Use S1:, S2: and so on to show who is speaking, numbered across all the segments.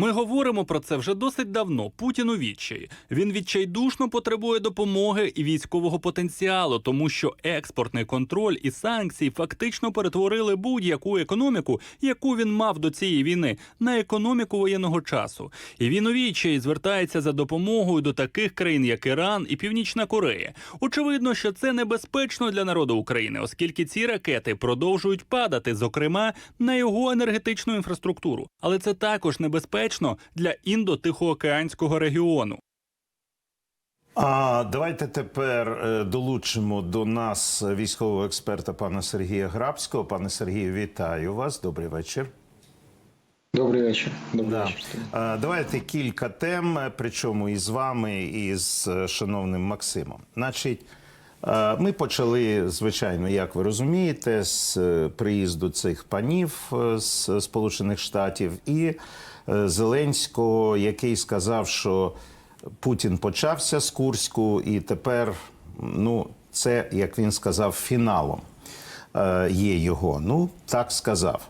S1: Ми говоримо про це вже досить давно. Путін у відчаї. Він відчайдушно потребує допомоги і військового потенціалу, тому що експортний контроль і санкції фактично перетворили будь-яку економіку, яку він мав до цієї війни, на економіку воєнного часу. І він у відчаї звертається за допомогою до таких країн, як Іран і Північна Корея. Очевидно, що це небезпечно для народу України, оскільки ці ракети продовжують падати, зокрема на його енергетичну інфраструктуру. Але це також небезпечно для індо-тихоокеанського регіону.
S2: А давайте тепер е, долучимо до нас військового експерта пана Сергія Грабського. Пане Сергію, вітаю вас. Добрий вечір.
S3: Добрий вечір. Добрий
S2: Да.
S3: вечір.
S2: Давайте кілька тем, причому і з вами, і з е, шановним Максимом. Значить, ми почали, звичайно, як ви розумієте, з е, приїзду цих панів з Сполучених Штатів і Зеленського, який сказав, що Путін почався з Курську, і тепер, ну, це, як він сказав, фіналом е, є його. Ну, так сказав.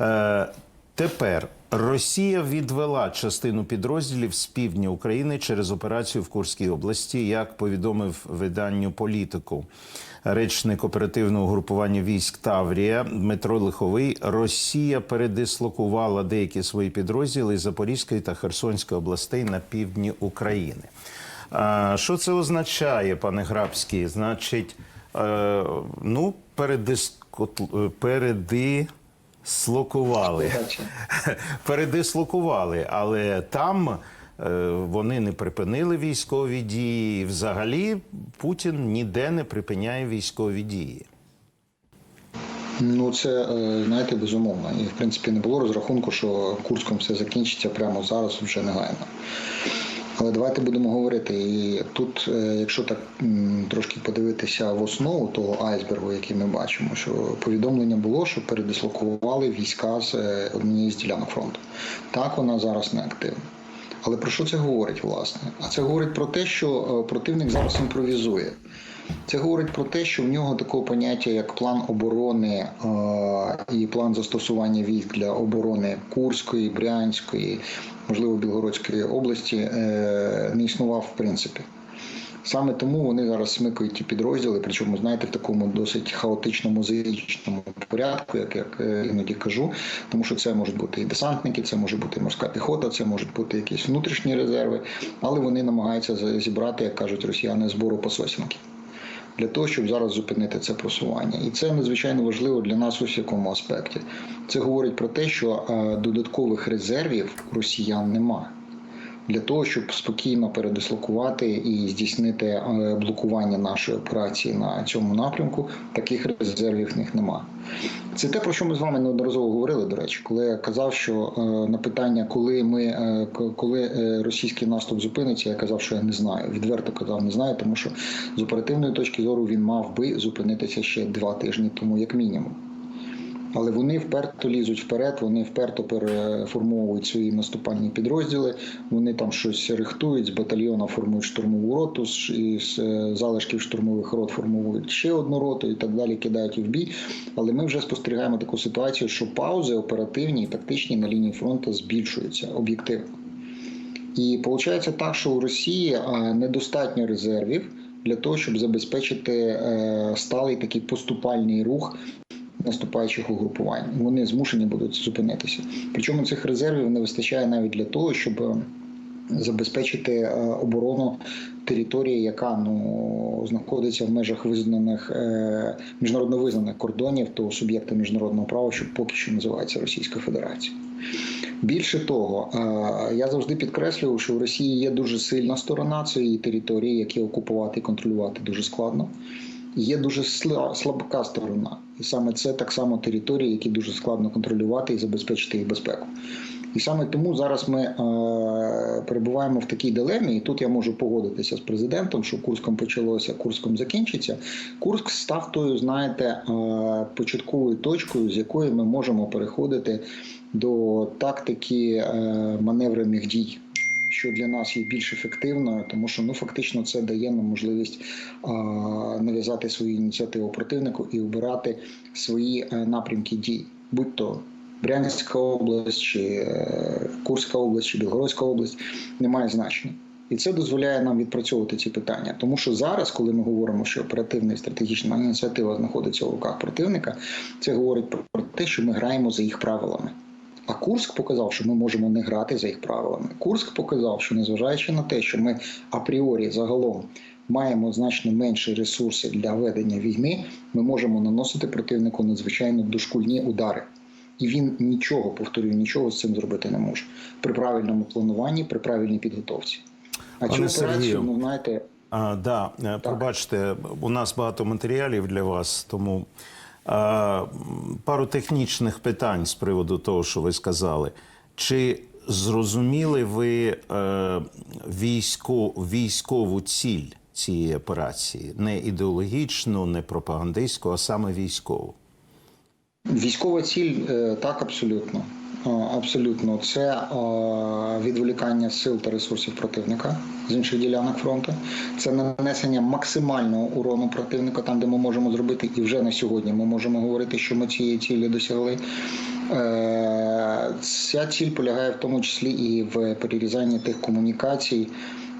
S2: Е, Тепер Росія відвела частину підрозділів з півдня України через операцію в Курській області, як повідомив виданню політику. Речник оперативного групування військ Таврія Дмитро Лиховий. Росія передислокувала деякі свої підрозділи Запорізької та Херсонської областей на півдні України. А, Що це означає, пане Грабський? Значить, е, ну, передискот- переди. Слокували, передислокували, але там е, вони не припинили військові дії. Взагалі Путін ніде не припиняє військові дії.
S3: Ну це е, знаєте, безумовно. І в принципі не було розрахунку, що Курском все закінчиться прямо зараз, вже негайно. Але давайте будемо говорити. І тут, е, якщо так трошки подивитися в основу того айсбергу, який ми бачимо, що повідомлення було, що передислокували війська з е, однієї з ділянок фронту. Так вона зараз не активна. Але про що це говорить, власне? А це говорить про те, що е, противник зараз імпровізує. Це говорить про те, що в нього такого поняття, як план оборони е, і план застосування військ для оборони Курської, Брянської, можливо, Білгородської області, е, не існував в принципі. Саме тому вони зараз смикають ті підрозділи, причому, знаєте, в такому досить хаотичному мозаїчному порядку, як я е, іноді кажу, тому що це можуть бути і десантники, це може бути морська піхота, це можуть бути якісь внутрішні резерви, але вони намагаються зібрати, як кажуть росіяни, збору пососенки. Для того щоб зараз зупинити це просування, і це надзвичайно важливо для нас у якому аспекті. Це говорить про те, що е, додаткових резервів росіян немає для того, щоб спокійно передислокувати і здійснити е, блокування нашої операції на цьому напрямку, таких резервів в них нема. Це те, про що ми з вами неодноразово говорили. До речі, коли я казав, що е, на питання, коли ми е, коли російський наступ зупиниться, я казав, що я не знаю. Відверто казав, не знаю, тому що з оперативної точки зору він мав би зупинитися ще два тижні тому, як мінімум. Але вони вперто лізуть вперед, вони вперто переформовують свої наступальні підрозділи. Вони там щось рихтують з батальйона, формують штурмову роту, з- е, залишків штурмових рот формують ще одну роту і так далі, кидають в бій. Але ми вже спостерігаємо таку ситуацію, що паузи оперативні і тактичні на лінії фронту збільшуються об'єктивно. І виходить так, що у Росії е, недостатньо резервів для того, щоб забезпечити е, сталий такий поступальний рух наступаючих угрупувань. Вони змушені будуть зупинитися. Причому цих резервів не вистачає навіть для того, щоб е, забезпечити е, оборону території, яка ну знаходиться в межах визнаних е, міжнародно визнаних кордонів того суб'єкта міжнародного права, що поки що називається Російська Федерація. Більше того, я завжди підкреслював, що в Росії є дуже сильна сторона цієї території, які окупувати і контролювати дуже складно. Є дуже слабка сторона, і саме це так само території, які дуже складно контролювати і забезпечити їх безпеку. І саме тому зараз ми е, перебуваємо в такій дилемі, і тут я можу погодитися з президентом, що Курском почалося, Курском закінчиться. Курск став тою, знаєте, е, початковою точкою, з якої ми можемо переходити до тактики е, маневрених дій. Що для нас є більш ефективною, тому що ну фактично це дає нам можливість нав'язати свою ініціативу противнику і обирати свої е, напрямки дій, будь то Брянська область, чи е, Курська область, чи Білгородська область не має значення. І це дозволяє нам відпрацьовувати ці питання. Тому що зараз, коли ми говоримо, що оперативна і стратегічна ініціатива знаходиться у руках противника, це говорить про те, що ми граємо за їх правилами. А Курськ показав, що ми можемо не грати за їх правилами. Курськ показав, що незважаючи на те, що ми апріорі загалом маємо значно менші ресурси для ведення війни, ми можемо наносити противнику надзвичайно дошкульні удари. І він нічого, повторюю, нічого з цим зробити не може при правильному плануванні, при правильній підготовці. А цю операцію, ну знаєте,
S2: А, да, е, пробачте, у нас багато матеріалів для вас, тому пару технічних питань з приводу того, що ви сказали. Чи зрозуміли ви е, військо, військову ціль цієї операції? Не ідеологічну, не пропагандистську, а саме військову?
S3: Військова ціль е, так абсолютно. Е, Абсолютно, це е, відволікання сил та ресурсів противника з інших ділянок фронту. Це нанесення максимального урону противника, там де ми можемо зробити, і вже на сьогодні ми можемо говорити, що ми цієї цілі досягли. Е, Ця ціль полягає в тому числі і в перерізанні тих комунікацій.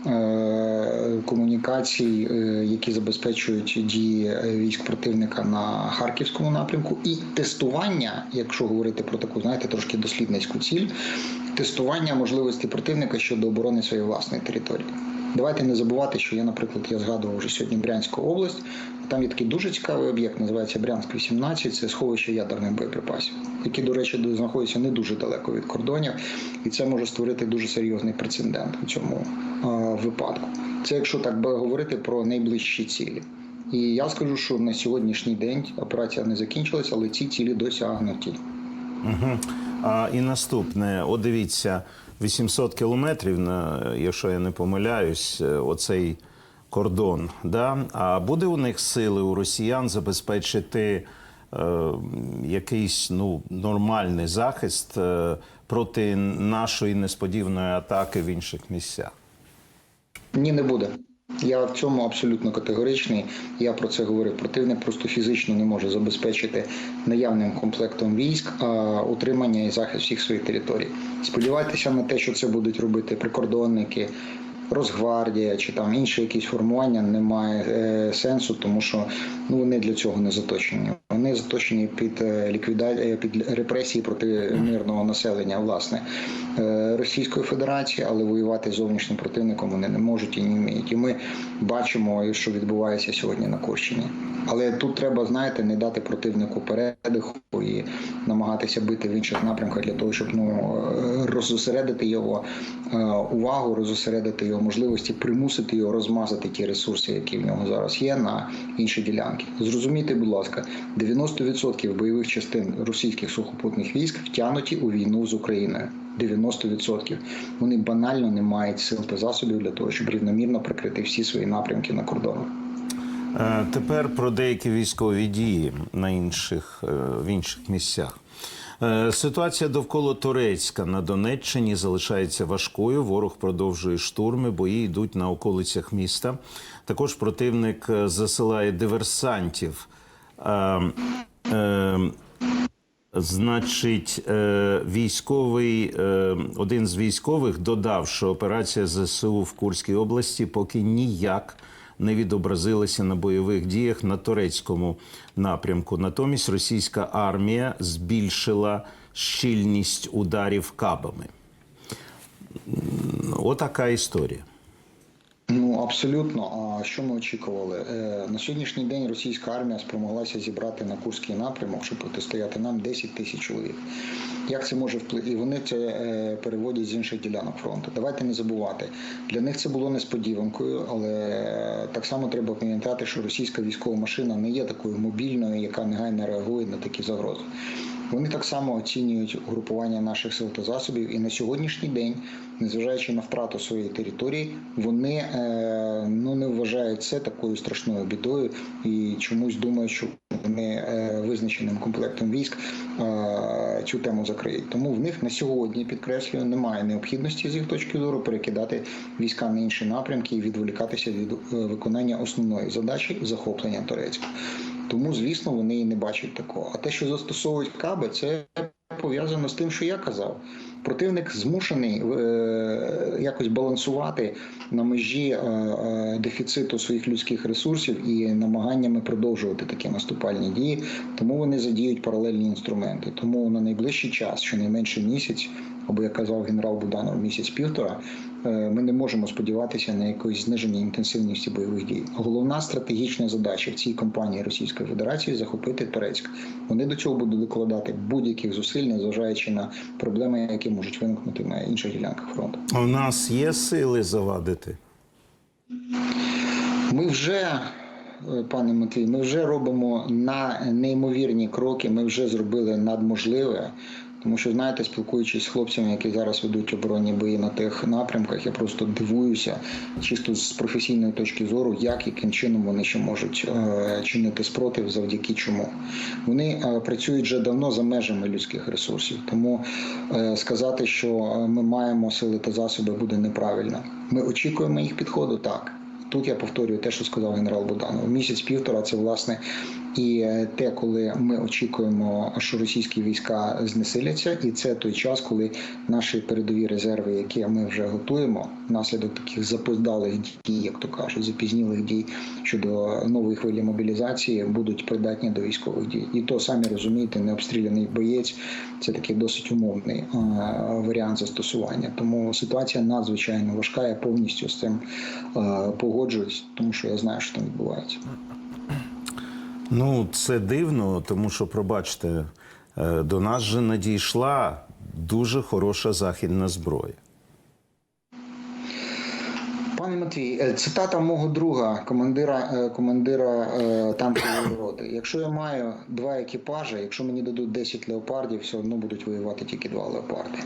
S3: Е, Комунікацій, е, які забезпечують дії е, військ противника на харківському напрямку, і тестування, якщо говорити про таку, знаєте, трошки дослідницьку ціль, тестування можливості противника щодо оборони своєї власної території. Давайте не забувати, що я, наприклад, я згадував вже сьогодні Брянську область. Там є такий дуже цікавий об'єкт, називається Брянськ 18 Це сховище ядерних боєприпасів, які, до речі, знаходяться не дуже далеко від кордонів, і це може створити дуже серйозний прецедент у цьому випадку. Це якщо так би говорити про найближчі цілі. І я скажу, що на сьогоднішній день операція не закінчилася, але ці цілі досягнуті.
S2: Угу. А, і наступне, от дивіться, 800 кілометрів, якщо я не помиляюсь, е, оцей кордон. Да? А буде у них сили у росіян забезпечити е, якийсь ну, нормальний захист е, проти нашої несподіваної атаки в інших місцях?
S3: Ні, не буде. Я в цьому абсолютно категоричний. Я про це говорив. Противник просто фізично не може забезпечити наявним комплектом військ а, утримання і захист всіх своїх територій. Сподівайтеся на те, що це будуть робити прикордонники, Росгвардія чи там інші якісь формування немає е, сенсу, тому що ну вони для цього не заточені. Вони заточені під е, ліквідацію під репресії проти мирного населення, власне е, Російської Федерації, але воювати з зовнішнім противником вони не можуть і не вміють. І ми бачимо, що відбувається сьогодні на Курщині. Але тут треба, знаєте, не дати противнику передиху і намагатися бити в інших напрямках для того, щоб ну е, роззосередити його е, увагу, роззосередити його можливості, примусити його розмазати ті ресурси, які в нього зараз є, на інші ділянки. Зрозумійте, будь ласка, 90% бойових частин російських сухопутних військ втягнуті у війну з Україною. 90%. Вони банально не мають сил та засобів для того, щоб рівномірно прикрити всі свої напрямки на кордонах.
S2: Е, Тепер про деякі військові дії на інших, е, в інших місцях. Е, Ситуація довкола Турецька на Донеччині залишається важкою. Ворог продовжує штурми, бої йдуть на околицях міста. Також противник засилає диверсантів. Значить, військовий один з військових додав, що операція ЗСУ в Курській області поки ніяк відобразилася на бойових діях на турецькому напрямку. Натомість російська армія збільшила щільність ударів кабами. Отака історія.
S3: Ну абсолютно. А що ми очікували? Е, На сьогоднішній день російська армія спромоглася зібрати на Курський напрямок, щоб протистояти нам 10 тисяч чоловік. Як це може впливати? І вони це е, переводять з інших ділянок фронту. Давайте не забувати. Для них це було несподіванкою, але так само треба пам'ятати, що російська військова машина не є такою мобільною, яка негайно реагує на такі загрози. Вони так само оцінюють угрупування наших сил та засобів, і на сьогоднішній день, незважаючи на втрату своєї території, вони е, ну не вважають це такою страшною бідою і чомусь думають, що вони е, визначеним комплектом військ е, цю тему закриють. Тому в них на сьогодні підкреслюю немає необхідності з їх точки зору перекидати війська на інші напрямки і відволікатися від виконання основної задачі захоплення Турецька. Тому, звісно, вони і не бачать такого. А те, що застосовують каби, це пов'язано з тим, що я казав. Противник змушений е, якось балансувати на межі е, е, дефіциту своїх людських ресурсів і намаганнями продовжувати такі наступальні дії. Тому вони задіють паралельні інструменти. Тому на найближчий час, щонайменше місяць, або як казав генерал Буданов, місяць-півтора, ми не можемо сподіватися на якось зниження інтенсивності бойових дій. Головна стратегічна задача в цій кампанії Російської Федерації захопити Турецьк. Вони до цього будуть докладати будь-яких зусиль, незважаючи на проблеми, які можуть виникнути на інших ділянках фронту.
S2: У нас є сили завадити.
S3: Ми вже, е, пане Матвій, ми вже робимо на неймовірні кроки. Ми вже зробили надможливе. Тому що, знаєте, спілкуючись з хлопцями, які зараз ведуть оборонні бої на тих напрямках, я просто дивуюся, чисто з професійної точки зору, як яким чином вони ще можуть е, чинити спротив, завдяки чому. Вони е, працюють вже давно за межами людських ресурсів. Тому е, сказати, що ми маємо сили та засоби, буде неправильно. Ми очікуємо їх підходу, так. Тут я повторюю те, що сказав генерал Буданов. Місяць-півтора це власне і е, те, коли ми очікуємо, що російські війська знесиляться, і це той час, коли наші передові резерви, які ми вже готуємо, внаслідок таких запоздалих дій, як то кажуть, запізнілих дій щодо нової хвилі мобілізації, будуть придатні до військових дій. І то самі розумієте, необстріляний боєць це такий досить умовний е, варіант застосування. Тому ситуація надзвичайно важка. Я повністю з цим е, погоджуюсь, тому що я знаю, що там відбувається.
S2: Ну, це дивно, тому що, пробачте, е, до нас же надійшла дуже хороша західна зброя.
S3: Пане Матвій, е, цитата мого друга, командира, е, командира танкової роти. Якщо я маю два екіпажі, якщо мені дадуть 10 леопардів, все одно будуть воювати тільки два леопарди.